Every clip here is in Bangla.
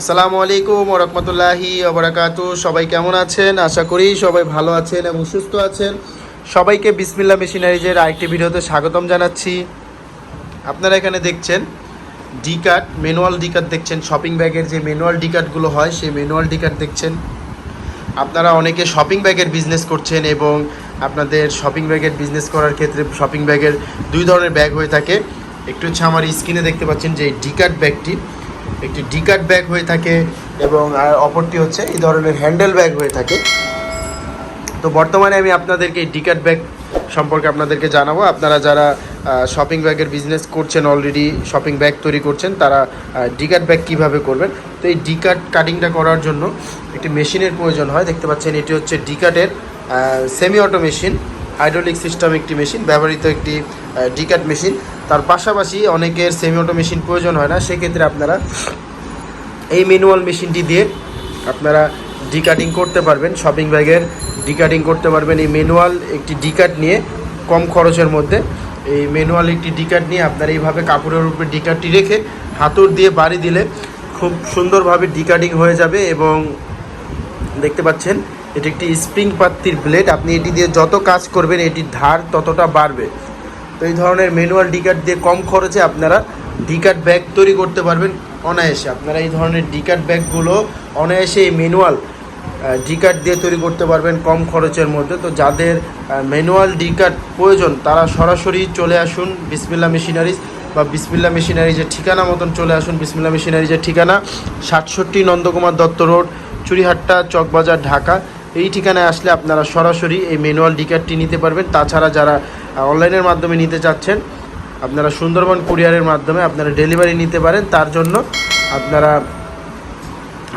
আসসালামু আলাইকুম রহমতুল্লাহি ওবরাকাতু সবাই কেমন আছেন? আশা করি সবাই ভালো আছেন এবং সুস্থ আছেন। সবাইকে বিসমিল্লা মেশিনারিজের আরেকটি ভিডিওতে স্বাগতম জানাচ্ছি। আপনারা এখানে দেখছেন ডি কার্ড, ম্যানুয়াল ডি দেখছেন, শপিং ব্যাগের যে ম্যানুয়াল ডি কার্ডগুলো হয়, সেই ম্যানুয়াল ডি দেখছেন। আপনারা অনেকে শপিং ব্যাগের বিজনেস করছেন এবং আপনাদের শপিং ব্যাগের বিজনেস করার ক্ষেত্রে শপিং ব্যাগের দুই ধরনের ব্যাগ হয়ে থাকে। একটু হচ্ছে আমার স্ক্রিনে দেখতে পাচ্ছেন যে ডি কার্ড ব্যাগটি। একটি ডি কার্ড ব্যাগ হয়ে থাকে এবং আর অপরটি হচ্ছে এই ধরনের হ্যান্ডেল ব্যাগ হয়ে থাকে। তো বর্তমানে আমি আপনাদেরকে এই ডিকার্ড ব্যাগ সম্পর্কে আপনাদেরকে জানাব। আপনারা যারা শপিং ব্যাগের বিজনেস করছেন অলরেডি শপিং ব্যাগ তৈরি করছেন, তারা ডিকার্ড ব্যাগ কীভাবে করবেন? তো এই ডিকার্ড কাটিংটা করার জন্য একটি মেশিনের প্রয়োজন হয়। দেখতে পাচ্ছেন এটি হচ্ছে ডিকার্ডের semi auto machine hydraulic system একটি মেশিন ব্যবহৃত একটি ডিকার্ড মেশিন তার পাশাপাশি অনেকের সেমি অটো মেশিন প্রয়োজন হয় না, সেক্ষেত্রে আপনারা এই ম্যানুয়াল মেশিনটি দিয়ে আপনারা ডিকাটিং করতে পারবেন শপিং ব্যাগের ডিকাটিং করতে পারবেন। এই ম্যানুয়াল একটি ডিকাট নিয়ে কম খরচের মধ্যে এই ম্যানুয়াল একটি ডিকাট নিয়ে আপনারা এইভাবে কাপড়ের উপরে ডিকাটটি রেখে হাতুর দিয়ে বাড়ি দিলে খুব সুন্দরভাবে ডিকাটিং হয়ে যাবে এবং দেখতে পাচ্ছেন, এটি একটি স্প্রিং পাত্তির ব্লেড আপনি এটি দিয়ে যত কাজ করবেন, এটির ধার ততটা বাড়বে। তো এই ধরনের ম্যানুয়াল ডিকাট দিয়ে কম খরচে আপনারা ডিকাট ব্যাগ তৈরি করতে পারবেন অনায়াসে। আপনারা এই ধরনের ডিকাট ব্যাগগুলো অনায়াসে এই ম্যানুয়াল ডিকাট দিয়ে তৈরি করতে পারবেন কম খরচের মধ্যে। তো যাদের ম্যানুয়াল ডিকাট প্রয়োজন, তারা সরাসরি চলে আসুন বিসমিল্লা মেশিনারিজ বা বিসমিল্লা মেশিনারিজের ঠিকানা মতন চলে আসুন। বিসমিল্লা মেশিনারিজের ঠিকানা সাতষট্টি নন্দকুমার দত্ত রোড, চুরিহাট্টা, চকবাজার, ঢাকা। এই ঠিকানায় আসলে আপনারা সরাসরি এই ম্যানুয়াল ডিকারটি নিতে পারবেন। তাছাড়া যারা অনলাইনের মাধ্যমে নিতে চাচ্ছেন, আপনারা সুন্দরবন কুরিয়ারের মাধ্যমে আপনারা ডেলিভারি নিতে পারেন। তার জন্য আপনারা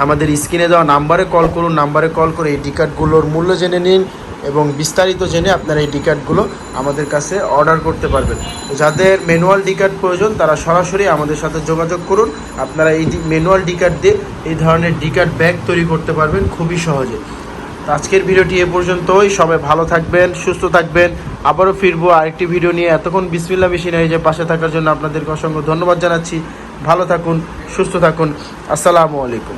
আমাদের স্ক্রিনে দেওয়া নাম্বারে কল করুন। নাম্বারে কল করে এই ডিকার্ডগুলোর মূল্য জেনে নিন এবং বিস্তারিত জেনে আপনারা এই ডিকার্ডগুলো আমাদের কাছে অর্ডার করতে পারবেন। যাদের ম্যানুয়াল ডিকার্ড প্রয়োজন, তারা সরাসরি আমাদের সাথে যোগাযোগ করুন। আপনারা এই ম্যানুয়াল ডিকার্ড দিয়ে এই ধরনের ডিকার্ড ব্যাগ তৈরি করতে পারবেন খুবই সহজে। আজকের ভিডিওটি এ পর্যন্তই। সবাই ভালো থাকবেন, সুস্থ থাকবেন। আবারও ফিরবো আরেকটি ভিডিও নিয়ে। এতক্ষণ বিসমিল্লা মেশিনারিজের পাশে থাকার জন্য আপনাদেরকে অসংখ্য ধন্যবাদ জানাচ্ছি। ভালো থাকুন, সুস্থ থাকুন। আসসালামু আলাইকুম।